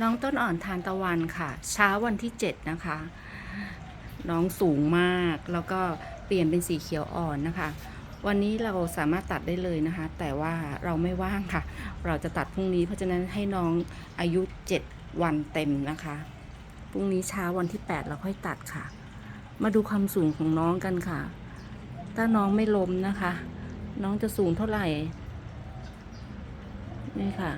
น้องต้นอ่อนทานตะวันค่ะ เช้าวันที่ 7 นะคะ น้องสูงมากแล้วก็เปลี่ยนเป็นสีเขียวอ่อนนะคะ วันนี้เราสามารถตัดได้เลยนะคะ แต่ว่าเราไม่ว่างค่ะ เราจะตัดพรุ่งนี้เพราะฉะนั้นให้น้องอายุ 7 วันเต็มนะคะพรุ่งนี้เช้าวันที่ 8 เราค่อยตัดค่ะ มาดูความสูงของน้องกันค่ะ ถ้าน้องไม่ล้มนะคะ น้องจะสูงเท่าไหร่นี่ค่ะ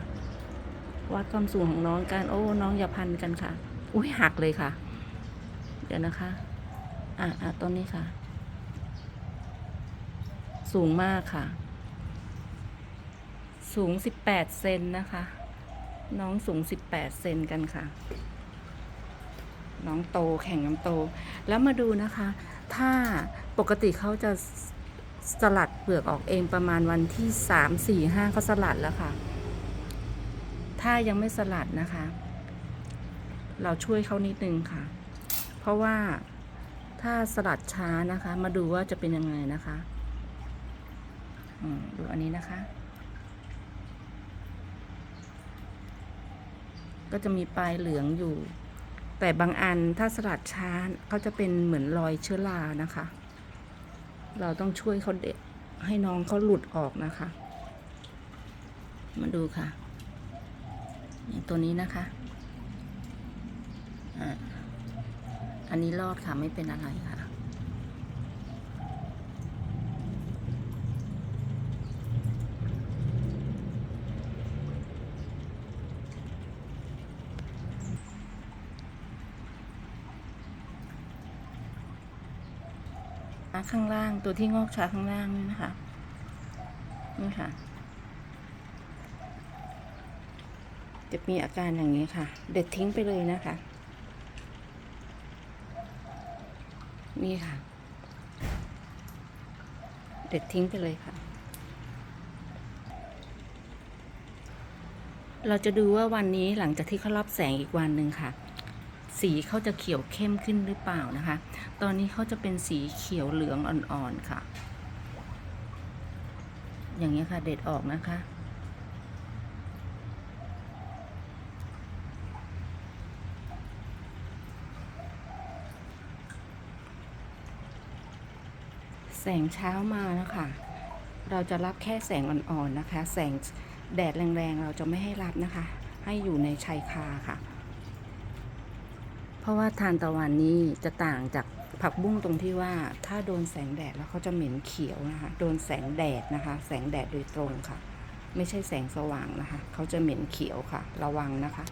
วัดความสูงของน้องกันโอ้น้องอย่าพันกันค่ะ อุ้ยหักเลยค่ะ เดี๋ยวนะคะ อะอะต้นนี้ค่ะ สูงมากค่ะ สูงสิบแปดเซนนะคะ น้องสูงสิบแปดเซนกันค่ะ น้องโตแข่งน้ำโต แล้วมาดูนะคะ ถ้าปกติเขาจะสลัดเปลือกออกเองประมาณวันที่สามสี่ห้าเขาสลัดแล้วค่ะ ถ้ายังไม่สลัดนะคะ เราช่วยเขานิดนึงค่ะ เพราะว่าถ้าสลัดช้านะคะ มาดูว่าจะเป็นยังไงนะคะดูอันนี้นะคะ ก็จะมีปลายเหลืองอยู่ แต่บางอันถ้าสลัดช้าเขาจะเป็นเหมือนรอยเชื้อรานะคะ เราต้องช่วยเขาเด็ดให้น้องเขาหลุดออกนะคะ มาดูค่ะ อย่ตัวนี้นะคะอะอันนี้รอดค่ะไม่เป็นอะไรค่ะข้างล่างตัวที่งอกช้าข้างล่างนี่นะคะ นี่ค่ะ จะมีอาการอย่างนี้ค่ะ เด็ดทิ้งไปเลยนะคะ นี่ค่ะ เด็ดทิ้งไปเลยค่ะ เราจะดูว่าวันนี้หลังจากที่เขารับแสงอีกวันหนึ่งค่ะ สีเขาจะเขียวเข้มขึ้นหรือเปล่านะคะ ตอนนี้เขาจะเป็นสีเขียวเหลืองอ่อนๆค่ะ อย่างนี้ค่ะเด็ดออกนะคะ แสงเช้ามาแล้วค่ะเราจะรับแค่แสงอ่อนๆนะคะ แสงแดดแรงๆ เราจะไม่ให้รับนะคะ ให้อยู่ในชายคาค่ะ เพราะว่าทานตะวันนี้จะต่างจากผักบุ้งตรงที่ว่าถ้าโดนแสงแดดแล้วเขาจะเหม็นเขียวนะคะ โดนแสงแดดนะคะ แสงแดดโดยตรงค่ะ ไม่ใช่แสงสว่างนะคะ เขาจะเหม็นเขียวค่ะ ระวังนะคะ